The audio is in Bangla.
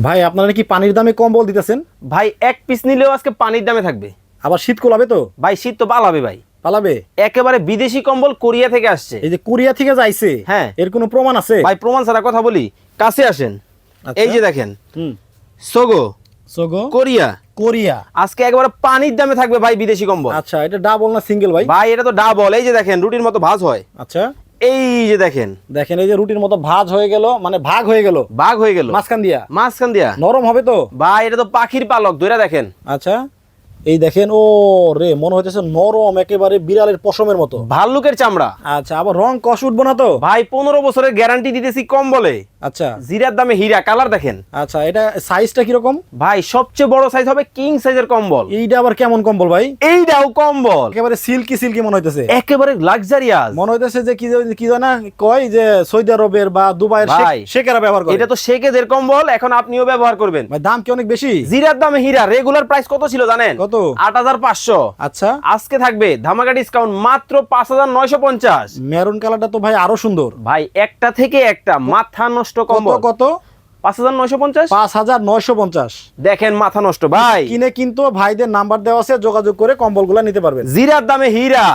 ভাই আপনারা কি পানির দামে কম্বল দিতেছেন? ভাই এক পিস নিলেও আজকে পানির দামে থাকবে। আবার শীত কোলাবে তো? ভাই শীত তো পালাবে ভাই। পালাবে? একেবারে বিদেশি কম্বল কোরিয়া থেকে আসছে। এই যে কোরিয়া থেকে যাইছে হ্যাঁ। এর কোনো প্রমাণ আছে? ভাই প্রমাণ ছাড়া কথা বলি। কাছে আসেন। আচ্ছা। এই যে দেখেন। হুম। সোগো। সোগো? কোরিয়া। কোরিয়া। আজকে একেবারে পানির দামে থাকবে ভাই বিদেশি কম্বল। আচ্ছা এটা ডাবল না সিঙ্গেল ভাই? ভাই এটা তো ডাবল এই যে দেখেন রুটির মতো ভাজ হয়। আচ্ছা। এই যে দেখেন। দেখেন এই যে রুটির মতো ভাজ হয়ে গেল মানে ভাগ হয়ে গেল। ভাগ হয়ে গেল। মাঝখান দিয়া। মাঝখান দিয়া। নরম হবে তো? ভাই এটা তো পাখির পালক ধরে দেখেন। আচ্ছা। এই দেখেন ও রে মনে হইতেছে নরম একেবারে বিড়ালের পশমের মতো। ভাল্লুকের চামড়া। আচ্ছা আবার রং কষ উঠবো না তো? ভাই পনেরো বছরের গ্যারান্টি দিতেছি কম বলে আচ্ছা। জিরার দামে হীরা কালার দেখেন। আচ্ছা এটা সাইজটা কীরকম? ভাই সবচেয়ে বড় সাইজ হবে কিং সাইজের কম্বল। এইটা আবার কেমন কম্বল ভাই? এইটাও কম্বল। একেবারে সিল্কি সিল্কি মনে হইতেছে। একেবারে লাক্সারিয়াস মনে হইতেছে যে কি কি জানা কয় যে সৌদি আরবের বা দুবাইয়ের ভাই, শেখেরা ব্যবহার করে। এটা তো শেকেদের কম্বল এখন আপনিও ব্যবহার করবেন। ভাই দাম কি অনেক বেশি? জিরার দামে হীরা রেগুলার প্রাইস কত ছিল জানেন? কত? আট হাজার পাঁচশো। আচ্ছা। আজকে থাকবে ধামাকা ডিসকাউন্ট মাত্র পাঁচ হাজার নয়শো পঞ্চাশ। মেরুন কালারটা তো ভাই আরও সুন্দর। ভাই একটা থেকে একটা মাথা নষ্ট কত? পাঁচ হাজার নয়শো পঞ্চাশ? পাঁচ হাজার নয়শো পঞ্চাশ। দেখেন মাথা নষ্ট ভাই। কিনে কিন্তু ভাইদের নাম্বার দেওয়া আছে যোগাযোগ করে কম্বলগুলা নিতে পারবেন। জিরার দামে হীরা।